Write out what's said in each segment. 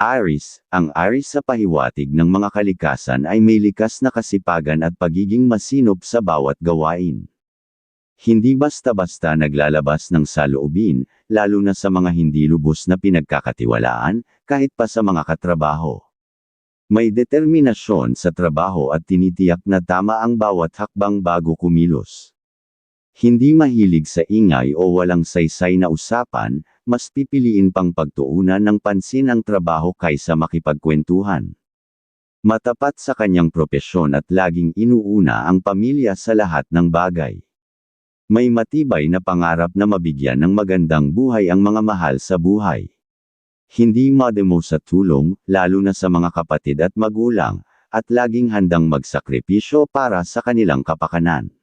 Aris, ang Aris sa pahiwatig ng mga kalikasan ay may likas na kasipagan at pagiging masinop sa bawat gawain. Hindi basta-basta naglalabas ng saloobin, lalo na sa mga hindi lubos na pinagkakatiwalaan, kahit pa sa mga katrabaho. May determinasyon sa trabaho at tinitiyak na tama ang bawat hakbang bago kumilos. Hindi mahilig sa ingay o walang saysay na usapan, mas pipiliin pang pagtuunan ng pansin ang trabaho kaysa makipagkwentuhan. Matapat sa kanyang propesyon at laging inuuna ang pamilya sa lahat ng bagay. May matibay na pangarap na mabigyan ng magandang buhay ang mga mahal sa buhay. Hindi mademo sa tulong, lalo na sa mga kapatid at magulang, at laging handang magsakripisyo para sa kanilang kapakanan.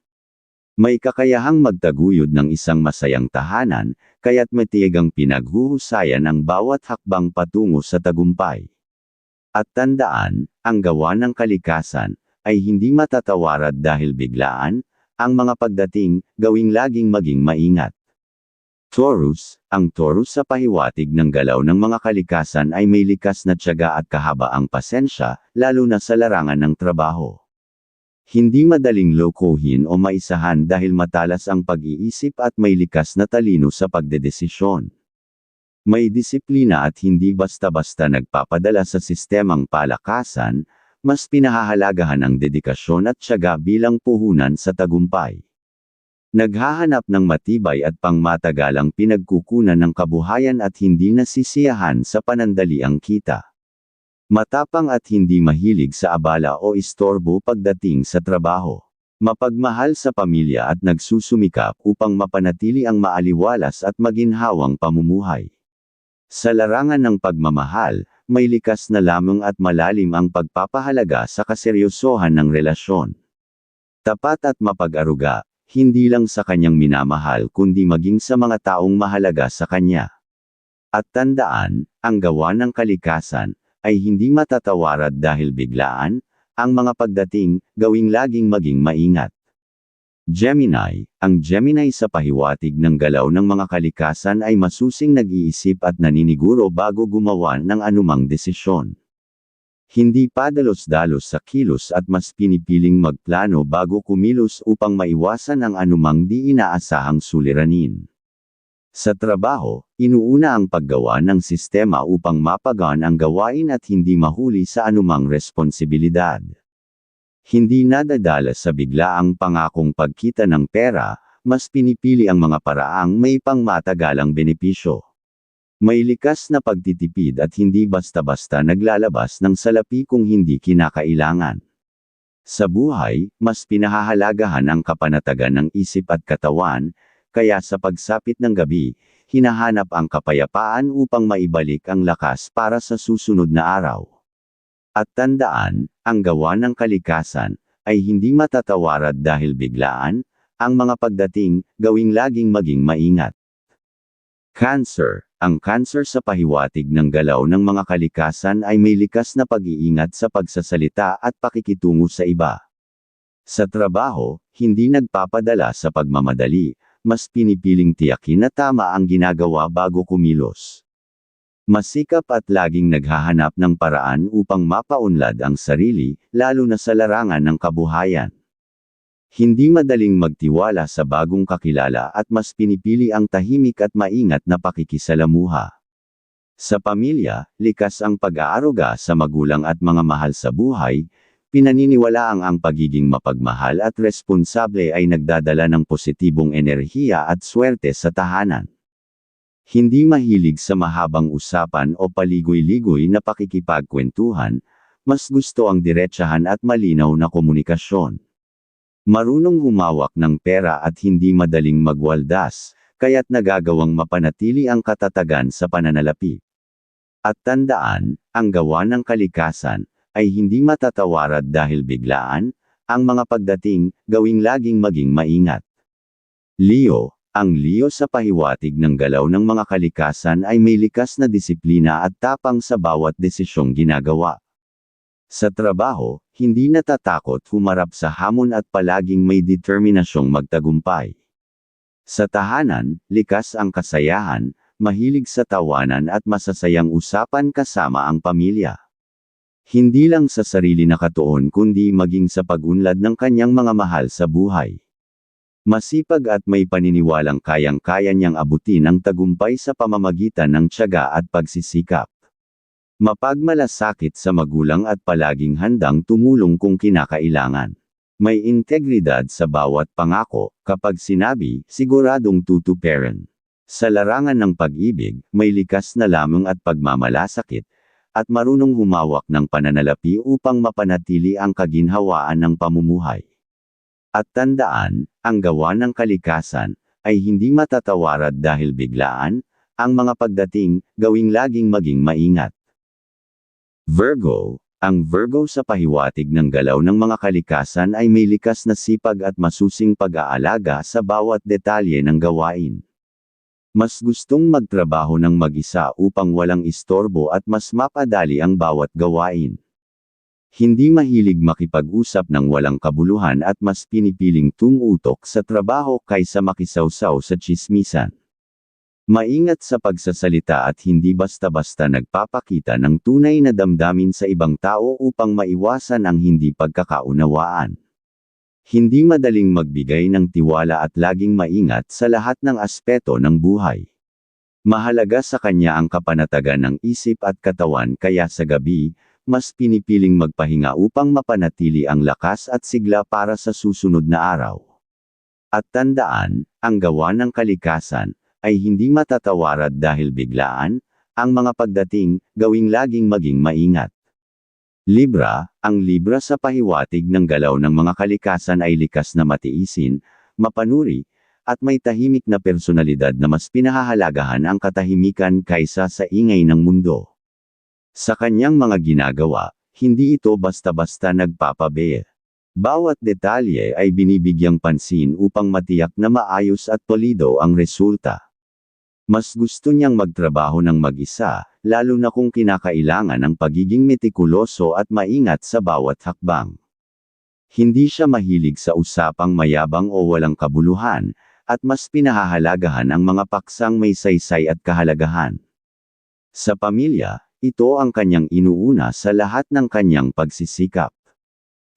May kakayahang magtaguyod ng isang masayang tahanan, kaya't matiyagang pinaghuhusayan ang bawat hakbang patungo sa tagumpay. At tandaan, ang gawa ng kalikasan, ay hindi matatawarad dahil biglaan, ang mga pagdating, gawing laging maging maingat. Taurus, ang Taurus sa pahiwatig ng galaw ng mga kalikasan ay may likas na tiyaga at kahabaang pasensya, lalo na sa larangan ng trabaho. Hindi madaling lokohin o maisahan dahil matalas ang pag-iisip at may likas na talino sa pagdedesisyon. May disiplina at hindi basta-basta nagpapadala sa sistemang palakasan, mas pinahahalagahan ang dedikasyon at tiyaga bilang puhunan sa tagumpay. Naghahanap ng matibay at pangmatagalang pinagkukunan ng kabuhayan at hindi nasisiyahan sa panandaliang kita. Matapang at hindi mahilig sa abala o istorbo pagdating sa trabaho. Mapagmahal sa pamilya at nagsusumikap upang mapanatili ang maaliwalas at maginhawang pamumuhay. Sa larangan ng pagmamahal, may likas na lamang at malalim ang pagpapahalaga sa kaseryosohan ng relasyon. Tapat at mapag-aruga, hindi lang sa kanyang minamahal kundi maging sa mga taong mahalaga sa kanya. At tandaan, ang gawa ng kalikasan, ay hindi matatawarad dahil biglaan, ang mga pagdating, gawing laging maging maingat. Gemini, ang Gemini sa pahiwatig ng galaw ng mga kalikasan ay masusing nag-iisip at naniniguro bago gumawa ng anumang desisyon. Hindi padalos-dalos sa kilos at mas pinipiling magplano bago kumilos upang maiwasan ang anumang di inaasahang suliranin. Sa trabaho, inuuna ang paggawa ng sistema upang mapagaan ang gawain at hindi mahuli sa anumang responsibilidad. Hindi nadadala sa biglaang pangakong pagkita ng pera, mas pinipili ang mga paraang may pangmatagalang benepisyo. May likas na pagtitipid at hindi basta-basta naglalabas ng salapi kung hindi kinakailangan. Sa buhay, mas pinahahalagahan ang kapanatagan ng isip at katawan, kaya sa pagsapit ng gabi, hinahanap ang kapayapaan upang maibalik ang lakas para sa susunod na araw. At tandaan, ang gawa ng kalikasan, ay hindi matatawarad dahil biglaan, ang mga pagdating, gawing laging maging maingat. Cancer Ang cancer sa pahiwatig ng galaw ng mga kalikasan ay may likas na pag-iingat sa pagsasalita at pakikitungo sa iba. Sa trabaho, hindi nagpapadala sa pagmamadali, mas pinipiling tiyakin na tama ang ginagawa bago kumilos. Masikap at laging naghahanap ng paraan upang mapaunlad ang sarili, lalo na sa larangan ng kabuhayan. Hindi madaling magtiwala sa bagong kakilala at mas pinipili ang tahimik at maingat na pakikisalamuha. Sa pamilya, likas ang pag-aaruga sa magulang at mga mahal sa buhay, Pinaniniwalaang ang pagiging mapagmahal at responsable ay nagdadala ng positibong enerhiya at swerte sa tahanan. Hindi mahilig sa mahabang usapan o paligoy-ligoy na pakikipagkwentuhan, mas gusto ang diretsahan at malinaw na komunikasyon. Marunong humawak ng pera at hindi madaling magwaldas, kaya't nagagawang mapanatili ang katatagan sa pananalapi. At tandaan, ang gawa ng kalikasan, ay hindi matatawarad dahil biglaan, ang mga pagdating, gawing laging maging maingat. Leo, ang Leo sa pahiwatig ng galaw ng mga kalikasan ay may likas na disiplina at tapang sa bawat desisyong ginagawa. Sa trabaho, hindi natatakot humarap sa hamon at palaging may determinasyong magtagumpay. Sa tahanan, likas ang kasayahan, mahilig sa tawanan at masasayang usapan kasama ang pamilya. Hindi lang sa sarili nakatuon kundi maging sa pag-unlad ng kanyang mga mahal sa buhay. Masipag at may paniniwalang kayang-kaya niyang abutin ang tagumpay sa pamamagitan ng tiyaga at pagsisikap. Mapagmalasakit sa magulang at palaging handang tumulong kung kinakailangan. May integridad sa bawat pangako, kapag sinabi, siguradong tutuperan. Sa larangan ng pag-ibig, may likas na lamang at pagmamalasakit, at marunong humawak ng pananalapi upang mapanatili ang kaginhawaan ng pamumuhay. At tandaan, ang gawa ng kalikasan, ay hindi matatawarad dahil biglaan, ang mga pagdating, gawing laging maging maingat. Virgo, ang Virgo sa pahiwatig ng galaw ng mga kalikasan ay may likas na sipag at masusing pag-aalaga sa bawat detalye ng gawain. Mas gustong magtrabaho ng mag-isa upang walang istorbo at mas mapadali ang bawat gawain. Hindi mahilig makipag-usap ng walang kabuluhan at mas pinipiling tumutok sa trabaho kaysa makisawsaw sa chismisan. Maingat sa pagsasalita at hindi basta-basta nagpapakita ng tunay na damdamin sa ibang tao upang maiwasan ang hindi pagkakaunawaan. Hindi madaling magbigay ng tiwala at laging maingat sa lahat ng aspeto ng buhay. Mahalaga sa kanya ang kapanatagan ng isip at katawan kaya sa gabi, mas pinipiling magpahinga upang mapanatili ang lakas at sigla para sa susunod na araw. At tandaan, ang gawa ng kalikasan, ay hindi matatawarad dahil biglaan, ang mga pagdating, gawing laging maging maingat. Libra, ang Libra sa pahiwatig ng galaw ng mga kalikasan ay likas na matiisin, mapanuri, at may tahimik na personalidad na mas pinahahalagahan ang katahimikan kaysa sa ingay ng mundo. Sa kanyang mga ginagawa, hindi ito basta-basta nagpapabeer. Bawat detalye ay binibigyang pansin upang matiyak na maayos at polido ang resulta. Mas gusto niyang magtrabaho ng mag-isa, lalo na kung kinakailangan ng pagiging metikuloso at maingat sa bawat hakbang. Hindi siya mahilig sa usapang mayabang o walang kabuluhan, at mas pinahahalagahan ang mga paksang may saysay at kahalagahan. Sa pamilya, ito ang kanyang inuuna sa lahat ng kanyang pagsisikap.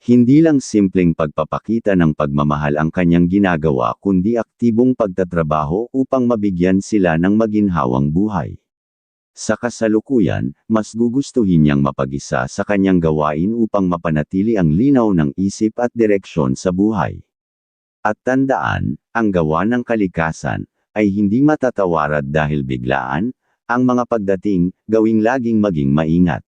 Hindi lang simpleng pagpapakita ng pagmamahal ang kanyang ginagawa kundi aktibong pagtatrabaho upang mabigyan sila ng maginhawang buhay. Sa kasalukuyan, mas gugustuhin niyang mapag-isa sa kanyang gawain upang mapanatili ang linaw ng isip at direksyon sa buhay. At tandaan, ang gawa ng kalikasan, ay hindi matatawarad dahil biglaan, ang mga pagdating, gawing laging maging maingat.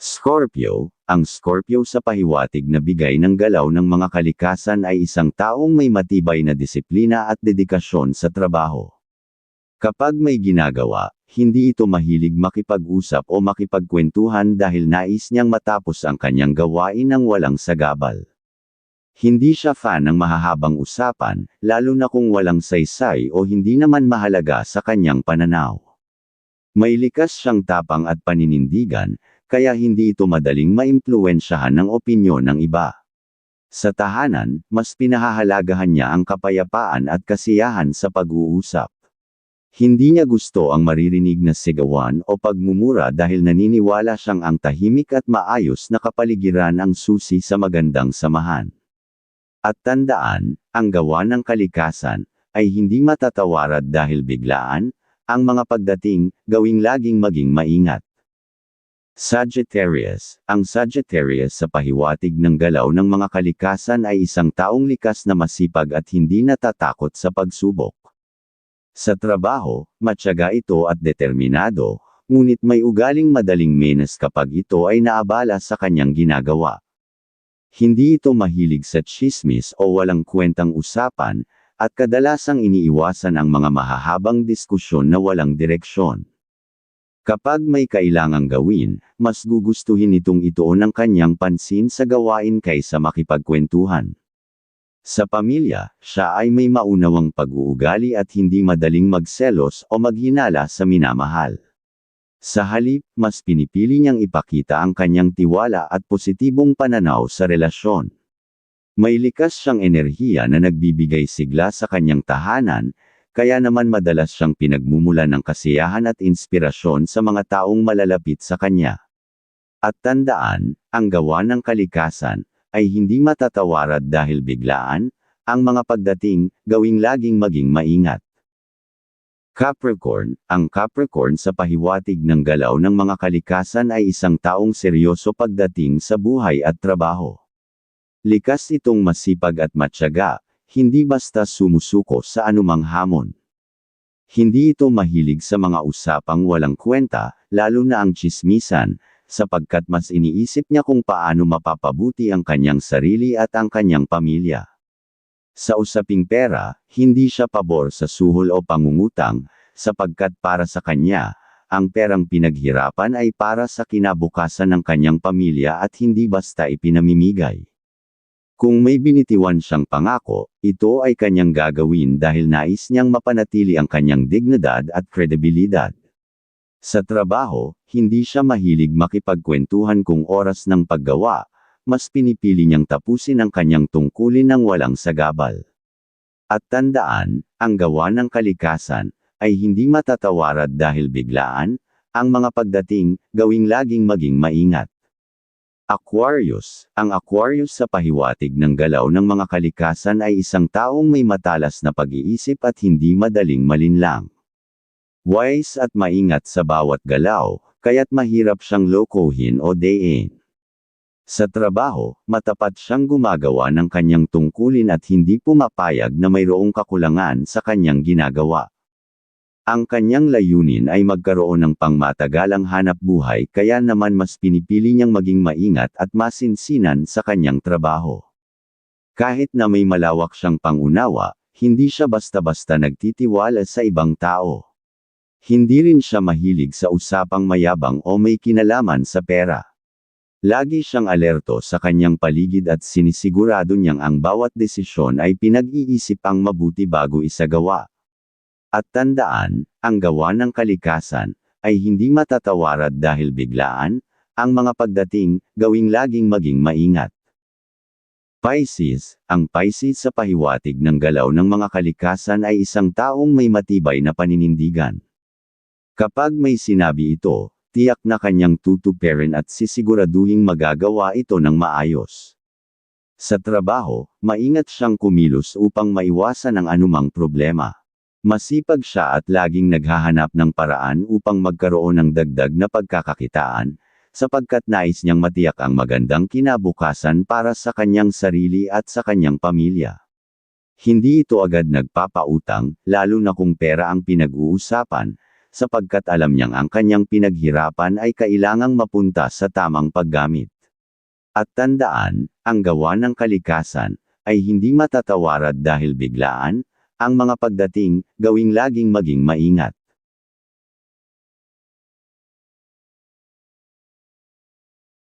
Scorpio, ang Scorpio sa pahiwatig na bigay ng galaw ng mga kalikasan ay isang taong may matibay na disiplina at dedikasyon sa trabaho. Kapag may ginagawa, hindi ito mahilig makipag-usap o makipagkwentuhan dahil nais niyang matapos ang kanyang gawain ng walang sagabal. Hindi siya fan ng mahahabang usapan, lalo na kung walang saysay o hindi naman mahalaga sa kanyang pananaw. May likas siyang tapang at paninindigan, kaya hindi ito madaling maimpluwensyahan ng opinyon ng iba. Sa tahanan, mas pinahahalagahan niya ang kapayapaan at kasiyahan sa pag-uusap. Hindi niya gusto ang maririnig na sigawan o pagmumura dahil naniniwala siyang ang tahimik at maayos na kapaligiran ang susi sa magandang samahan. At tandaan, ang gawa ng kalikasan, ay hindi matatawarad dahil biglaan, ang mga pagdating, gawing laging maging maingat. Sagittarius Ang Sagittarius sa pahiwatig ng galaw ng mga kalikasan ay isang taong likas na masipag at hindi natatakot sa pagsubok. Sa trabaho, matyaga ito at determinado, ngunit may ugaling madaling menas kapag ito ay naabala sa kanyang ginagawa. Hindi ito mahilig sa chismis o walang kwentang usapan, at kadalasang iniiwasan ang mga mahahabang diskusyon na walang direksyon. Kapag may kailangang gawin, mas gugustuhin itong ituon ang kanyang pansin sa gawain kaysa makipagkwentuhan. Sa pamilya, siya ay may maunawang pag-uugali at hindi madaling magselos o maghinala sa minamahal. Sa halip, mas pinipili niyang ipakita ang kanyang tiwala at positibong pananaw sa relasyon. May likas siyang enerhiya na nagbibigay sigla sa kanyang tahanan, kaya naman madalas siyang pinagmumula ng kasiyahan at inspirasyon sa mga taong malalapit sa kanya. At tandaan, ang gawa ng kalikasan, ay hindi matatawarad dahil biglaan, ang mga pagdating, gawing laging maging maingat. Capricorn, ang Capricorn sa pahiwatig ng galaw ng mga kalikasan ay isang taong seryoso pagdating sa buhay at trabaho. Likas itong masipag at matyaga, hindi basta sumusuko sa anumang hamon. Hindi ito mahilig sa mga usapang walang kwenta, lalo na ang chismisan, sapagkat mas iniisip niya kung paano mapapabuti ang kanyang sarili at ang kanyang pamilya. Sa usaping pera, hindi siya pabor sa suhol o pangungutang, sapagkat para sa kanya, ang perang pinaghirapan ay para sa kinabukasan ng kanyang pamilya at hindi basta ipinamimigay. Kung may binitiwan siyang pangako, ito ay kanyang gagawin dahil nais niyang mapanatili ang kanyang dignidad at kredibilidad. Sa trabaho, hindi siya mahilig makipagkwentuhan kung oras ng paggawa, mas pinipili niyang tapusin ang kanyang tungkulin ng walang sagabal. At tandaan, ang gawa ng kalikasan, ay hindi matatawarad dahil biglaan, ang mga pagdating, gawing laging maging maingat. Aquarius, ang Aquarius sa pahiwatig ng galaw ng mga kalikasan ay isang taong may matalas na pag-iisip at hindi madaling malinlang. Wise at maingat sa bawat galaw, kaya't mahirap siyang lokohin o dayin. Sa trabaho, matapat siyang gumagawa ng kanyang tungkulin at hindi pumapayag na mayroong kakulangan sa kanyang ginagawa. Ang kanyang layunin ay magkaroon ng pangmatagalang hanap buhay kaya naman mas pinipili niyang maging maingat at masinsinan sa kanyang trabaho. Kahit na may malawak siyang pangunawa, hindi siya basta-basta nagtitiwala sa ibang tao. Hindi rin siya mahilig sa usapang mayabang o may kinalaman sa pera. Lagi siyang alerto sa kanyang paligid at sinisigurado niyang ang bawat desisyon ay pinag-iisip ang mabuti bago isagawa. At tandaan, ang gawa ng kalikasan, ay hindi matatawarad dahil biglaan, ang mga pagdating, gawing laging maging maingat. Pisces, ang Pisces sa pahiwatig ng galaw ng mga kalikasan ay isang taong may matibay na paninindigan. Kapag may sinabi ito, tiyak na kanyang tutuperin at sisiguraduhing magagawa ito ng maayos. Sa trabaho, maingat siyang kumilos upang maiwasan ang anumang problema. Masipag siya at laging naghahanap ng paraan upang magkaroon ng dagdag na pagkakakitaan, sapagkat nais niyang matiyak ang magandang kinabukasan para sa kanyang sarili at sa kanyang pamilya. Hindi ito agad nagpapautang, lalo na kung pera ang pinag-uusapan, sapagkat alam niyang ang kanyang pinaghirapan ay kailangang mapunta sa tamang paggamit. At tandaan, ang gawa ng kalikasan, ay hindi matatawarad dahil biglaan, ang mga pagdating, gawing laging maging maingat.